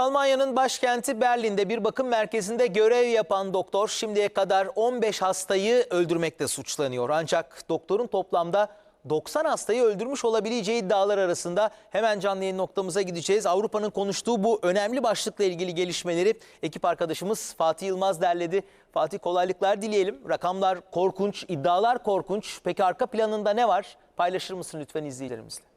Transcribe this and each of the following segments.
Almanya'nın başkenti Berlin'de bir bakım merkezinde görev yapan doktor şimdiye kadar 15 hastayı öldürmekle suçlanıyor. Ancak doktorun toplamda 90 hastayı öldürmüş olabileceği iddialar arasında hemen canlı yayın noktamıza gideceğiz. Avrupa'nın konuştuğu bu önemli başlıkla ilgili gelişmeleri ekip arkadaşımız Fatih Yılmaz derledi. Fatih kolaylıklar dileyelim. Rakamlar korkunç, iddialar korkunç. Peki arka planında ne var? Paylaşır mısın lütfen izleyicilerimizle?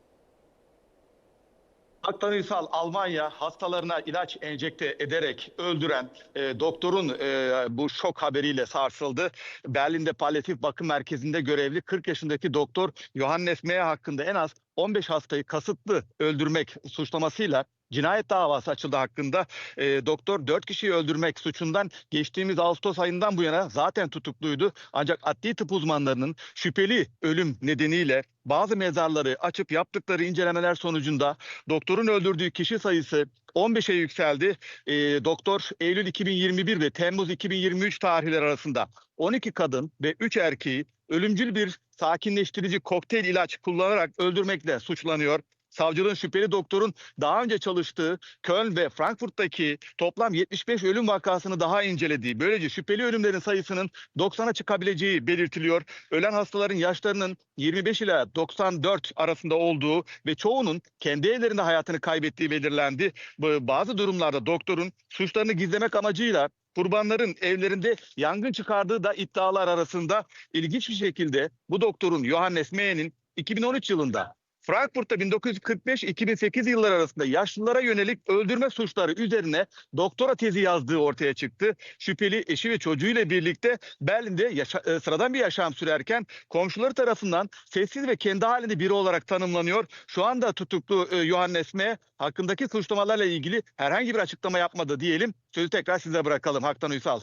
Aktan Ünsal Almanya hastalarına ilaç enjekte ederek öldüren e, doktorun e, bu şok haberiyle sarsıldı. Berlin'de palyatif bakım merkezinde görevli 40 yaşındaki doktor Johannes M. hakkında en az 15 hastayı kasıtlı öldürmek suçlamasıyla cinayet davası açıldı hakkında. E, doktor 4 kişiyi öldürmek suçundan geçtiğimiz Ağustos ayından bu yana zaten tutukluydu. Ancak adli tıp uzmanlarının şüpheli ölüm nedeniyle bazı mezarları açıp yaptıkları incelemeler sonucunda doktorun öldürdüğü kişi sayısı 15'e yükseldi. E, doktor Eylül 2021 ve Temmuz 2023 tarihleri arasında 12 kadın ve 3 erkeği ölümcül bir sakinleştirici kokteyl ilaç kullanarak öldürmekle suçlanıyor. Savcılığın şüpheli doktorun daha önce çalıştığı Köln ve Frankfurt'taki toplam 75 ölüm vakasını daha incelediği, böylece şüpheli ölümlerin sayısının 90'a çıkabileceği belirtiliyor. Ölen hastaların yaşlarının 25 ila 94 arasında olduğu ve çoğunun kendi evlerinde hayatını kaybettiği belirlendi. Bazı durumlarda doktorun suçlarını gizlemek amacıyla kurbanların evlerinde yangın çıkardığı da iddialar arasında ilginç bir şekilde bu doktorun Johannes Meye'nin 2013 yılında Frankfurt'ta 1945-2008 yılları arasında yaşlılara yönelik öldürme suçları üzerine doktora tezi yazdığı ortaya çıktı. Şüpheli eşi ve çocuğuyla birlikte Berlin'de yaşa- e, sıradan bir yaşam sürerken komşuları tarafından sessiz ve kendi halinde biri olarak tanımlanıyor. Şu anda tutuklu e, Johannes M. hakkındaki suçlamalarla ilgili herhangi bir açıklama yapmadı diyelim. Sözü tekrar size bırakalım Haktan Uysal.